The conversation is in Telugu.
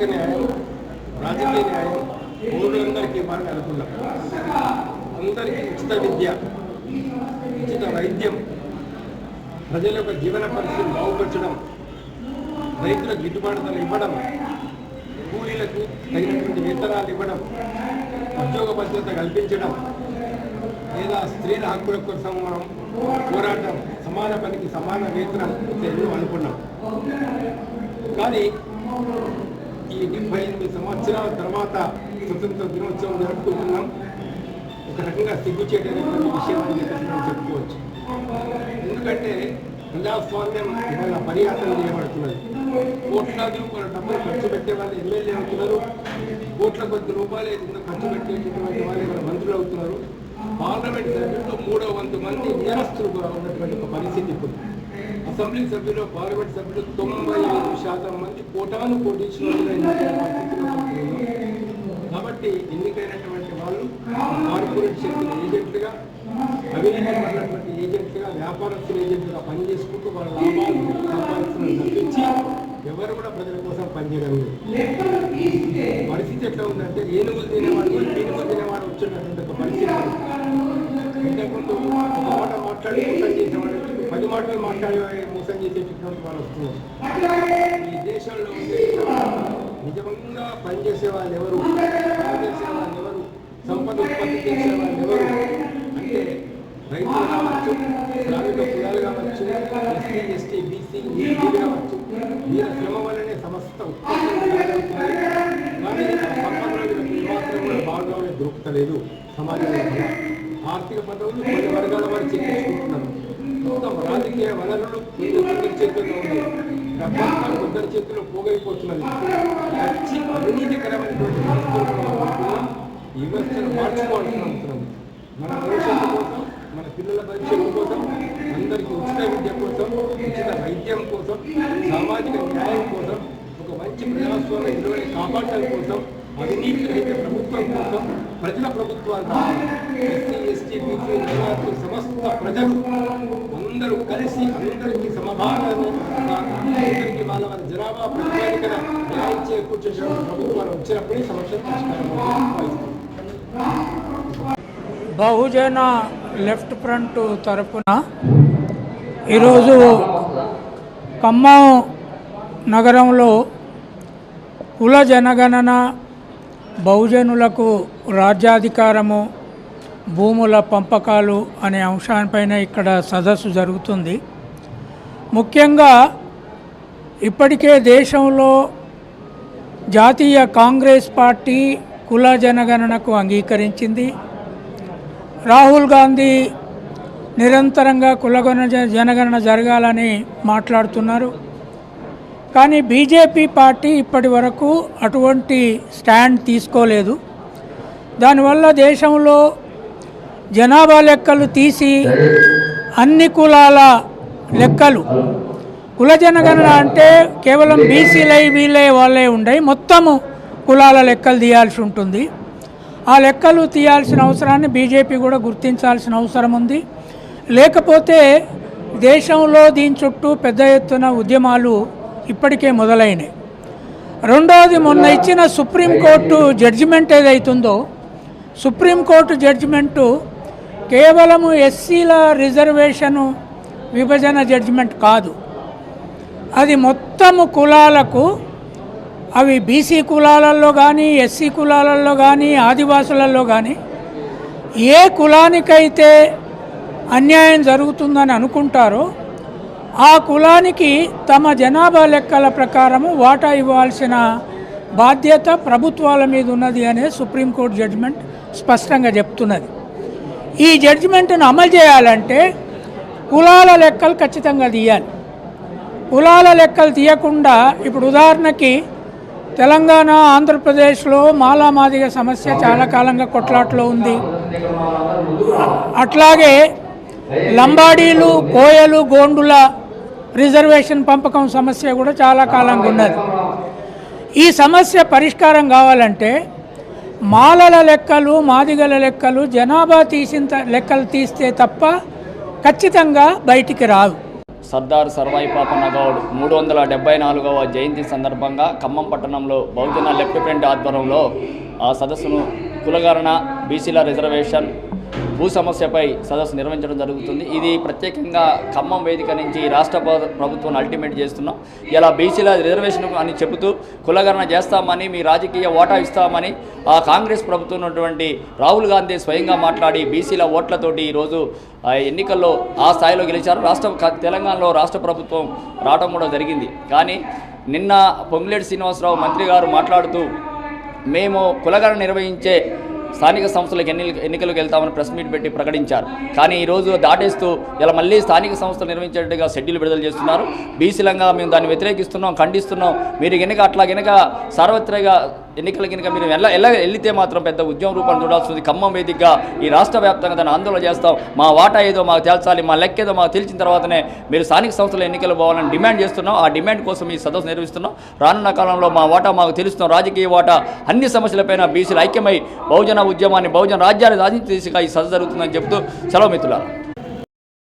సామాజిక న్యాయం రాజకీయ న్యాయం పౌరులందరికీ మార్గ అనుకున్నాం. అందరికీ ఉచిత విద్య ఉచిత వైద్యం ప్రజల యొక్క జీవన పరిస్థితిని బాగుపరచడం రైతులకు గిట్టుబాటు ధర ఇవ్వడం కూలీలకు తగినటువంటి వేతనాలు ఇవ్వడం ఉద్యోగ భద్రత కల్పించడం లేదా స్త్రీల హక్కుల కోసం మనం పోరాటం సమాన పనికి సమాన వేతనం ఎన్నో అనుకున్నాం. కానీ ఈ డెబ్బై ఎనిమిది సంవత్సరాల తర్వాత స్వతంత్ర దినోత్సవం జరుపుకుంటున్నాం. ఒక రకంగా సిగ్గుచేటటువంటి విషయం అని మనం చెప్పుకోవచ్చు. ఎందుకంటే ప్రజాస్వామ్యం ఇవాళ పరిహాసం చేయబడుతున్నది. కోట్లాది రూపాయల డబ్బులు ఖర్చు పెట్టే వాళ్ళు ఎమ్మెల్యే అవుతున్నారు. కోట్ల కొద్ది రూపాయలు ఇందులో ఖర్చు పెట్టేటటువంటి వాళ్ళు మంత్రులు అవుతున్నారు. పార్లమెంట్ సభ్యుల్లో మూడో వంతు మంది నేరస్తులుగా ఉన్నటువంటి ఒక పరిస్థితి ఇప్పుడు. అసెంబ్లీ సభ్యులు పార్లమెంట్ సభ్యులు తొంభై ఐదు శాతం మంది కోటాను కోటీశ్వరులుగా కాబట్టి ఎన్నికైనటువంటి వాళ్ళు కార్పొరేట్ శక్తుల ఏజెంట్లుగా అవినీతి పడినటువంటి ఏజెంట్లుగా వ్యాపారస్తుల ఏజెంట్లుగా పనిచేసుకుంటూ వాళ్ళ లాభాలు సంపాదిస్తున్న తప్పించి ఎవరు కూడా ప్రజల కోసం పనిచేయడం లేదు. పరిస్థితి ఎట్లా ఉందంటే ఏనుగులు తినేవాడు ఏనుగులు తినేవాడు వచ్చినటువంటి పరిస్థితి. ఇంతకుముందు ఒక మాట మాట్లాడి చేసేవాడు పది మాటలు మాట్లాడి మోసం చేసేటటువంటి వాళ్ళు వస్తున్నారు. ఈ దేశంలో ఉండే నిజంగా పనిచేసే వాళ్ళు ఎవరు? పనిచేసే వాళ్ళు ఎవరు? సంపద ఉత్పత్తి చేసే వాళ్ళు ఎవరు? అంటే రైతులు కావచ్చు శ్రామిక కులాలు కావచ్చు ఎస్సీ ఎస్టీ బీసీ కావచ్చు వీళ్ళ శ్రమ వల్లనే సమస్త. కానీ సంపదలో కూడా దొరుకుతలేదు. సమాజంలో ఆర్థిక పదవులు కొన్ని వర్గాల వారు చెల్లించుకుంటున్నారు మొత్తం రాజకీయ వనరులు కొందరి చేతుల్లో ఉన్నాయి చేతుల్లో పోగైపోతున్నది. మంచి అవినీతికరమైనటువంటి వ్యవస్థను మార్చుకోవాల్సిన అవసరం మన భవిష్యత్తు కోసం మన పిల్లల భవిష్యత్తు కోసం అందరికీ ఉచిత విద్య కోసం ఉచిత వైద్యం కోసం సామాజిక న్యాయం కోసం ఒక మంచి ప్రజాస్వామ్య విలువని కాపాడటం కోసం అవినీతి రహిత ప్రభుత్వం కోసం ప్రజల ప్రభుత్వాలు ఎస్సీ ఎస్టీ బీసీ సమస్త ప్రజలు అందరూ కలిసి అందరికీ సమభాగాలు అందరికీ వాళ్ళ వాళ్ళ జనాభా న్యాయం వచ్చినప్పుడే సమస్య బహుజన లెఫ్ట్ ఫ్రంట్ తరపున ఈరోజు ఖమ్మం నగరంలో కుల జనగణన బహుజనులకు రాజ్యాధికారము భూముల పంపకాలు అనే అంశాలపైన ఇక్కడ సదస్సు జరుగుతుంది. ముఖ్యంగా ఇప్పటికే దేశంలో జాతీయ కాంగ్రెస్ పార్టీ కుల జనగణనకు అంగీకరించింది. రాహుల్ గాంధీ నిరంతరంగా కులగణ జనగణన జరగాలని మాట్లాడుతున్నారు. కానీ బీజేపీ పార్టీ ఇప్పటి వరకు అటువంటి స్టాండ్ తీసుకోలేదు. దానివల్ల దేశంలో జనాభా లెక్కలు తీసి అన్ని కులాల లెక్కలు. కుల జనగణన అంటే కేవలం బీసీలై వీళ్ళే వాళ్ళే ఉండయి. మొత్తము కులాల లెక్కలు తీయాల్సి ఉంటుంది. ఆ లెక్కలు తీయాల్సిన అవసరాన్ని బీజేపీ కూడా గుర్తించాల్సిన అవసరం ఉంది. లేకపోతే దేశంలో దీని చుట్టూ పెద్ద ఎత్తున ఉద్యమాలు ఇప్పటికే మొదలైనాయి. రెండవది మొన్న ఇచ్చిన సుప్రీంకోర్టు జడ్జిమెంట్ ఏదైతుందో సుప్రీంకోర్టు జడ్జిమెంటు కేవలము ఎస్సీల రిజర్వేషను విభజన జడ్జిమెంట్ కాదు. అది మొత్తము కులాలకు అవి బీసీ కులాలలో కానీ ఎస్సీ కులాలలో కానీ ఆదివాసులలో కానీ ఏ కులానికైతే అన్యాయం జరుగుతుందని అనుకుంటారో ఆ కులానికి తమ జనాభా లెక్కల ప్రకారము వాటా ఇవ్వాల్సిన బాధ్యత ప్రభుత్వాల మీద ఉన్నది అనే సుప్రీంకోర్టు జడ్జిమెంట్ స్పష్టంగా చెప్తున్నది. ఈ జడ్జిమెంట్ను అమలు చేయాలంటే కులాల లెక్కలు ఖచ్చితంగా తీయాలి. కులాల లెక్కలు తీయకుండా ఇప్పుడు ఉదాహరణకి తెలంగాణ ఆంధ్రప్రదేశ్లో మాలామాదిగ సమస్య చాలా కాలంగా కొట్లాట్లో ఉంది. అట్లాగే లంబాడీలు కోయలు గోండుల రిజర్వేషన్ పంపకం సమస్య కూడా చాలా కాలంగా ఉన్నది. ఈ సమస్య పరిష్కారం కావాలంటే మాలల లెక్కలు మాదిగల లెక్కలు జనాభా తీసిన లెక్కలు తీస్తే తప్ప ఖచ్చితంగా బయటికి రావు సర్దార్ సర్వాయి పాపన్న గౌడ్ మూడు వందల డెబ్బై నాలుగవ జయంతి సందర్భంగా ఖమ్మం పట్టణంలో బహుజన లెఫ్ట్ ఫ్రంట్ ఆధ్వర్యంలో ఆ సదస్సును కులగణన బీసీల రిజర్వేషన్ భూ సమస్యపై సదస్సు నిర్వహించడం జరుగుతుంది. ఇది ప్రత్యేకంగా ఖమ్మం వేదిక నుంచి రాష్ట్ర ప్రభుత్వం అల్టిమేట్ చేస్తున్నాం. ఇలా బీసీల రిజర్వేషన్ అని చెబుతూ కులగణన చేస్తామని మీ రాజకీయ ఓటా ఇస్తామని ఆ కాంగ్రెస్ ప్రభుత్వం ఉన్నటువంటి రాహుల్ గాంధీ స్వయంగా మాట్లాడి బీసీల ఓట్లతోటి ఈరోజు ఆ ఎన్నికల్లో ఆ స్థాయిలో గెలిచారు. రాష్ట్ర తెలంగాణలో రాష్ట్ర ప్రభుత్వం రావడం కూడా జరిగింది. కానీ నిన్న పొంగులేటి శ్రీనివాసరావు మంత్రి గారు మాట్లాడుతూ మేము కులగణన నిర్వహించే స్థానిక సంస్థలకు ఎన్ని ఎన్నికలకు వెళ్తామని ప్రెస్ మీట్ పెట్టి ప్రకటించారు. కానీ ఈరోజు దాటేస్తూ ఇలా మళ్ళీ స్థానిక సంస్థలు నిర్మించేట్టుగా షెడ్యూల్ విడుదల చేస్తున్నారు. బీసీలంగా మేము దాన్ని వ్యతిరేకిస్తున్నాం ఖండిస్తున్నాం. మీరు గనక అట్లా గనక సార్వత్రిక ఎన్నికల కనుక మీరు ఎలా ఎలా వెళ్తే మాత్రం పెద్ద ఉద్యమ రూపాన్ని చూడాల్సింది. ఖమ్మం వేదికగా ఈ రాష్ట్ర వ్యాప్తంగా దాన్ని ఆందోళన చేస్తాం. మా వాటా ఏదో మాకు తేల్చాలి మా లెక్క ఏదో మాకు తెలిసిన తర్వాతనే మీరు స్థానిక సంస్థల ఎన్నికలు పోవాలని డిమాండ్ చేస్తున్నాం. ఆ డిమాండ్ కోసం ఈ సదస్సు నిర్వహిస్తున్నాం. రానున్న కాలంలో మా వాటా మాకు తెలుస్తున్నాం రాజకీయ వాటా అన్ని సమస్యలపైన బీసీలు ఐక్యమై బహుజన ఉద్యమాన్ని బహుజన రాజ్యాన్ని సాధించేసిగా ఈ సదస్సు జరుగుతుందని చెబుతూ సెలవు మిత్రులారా.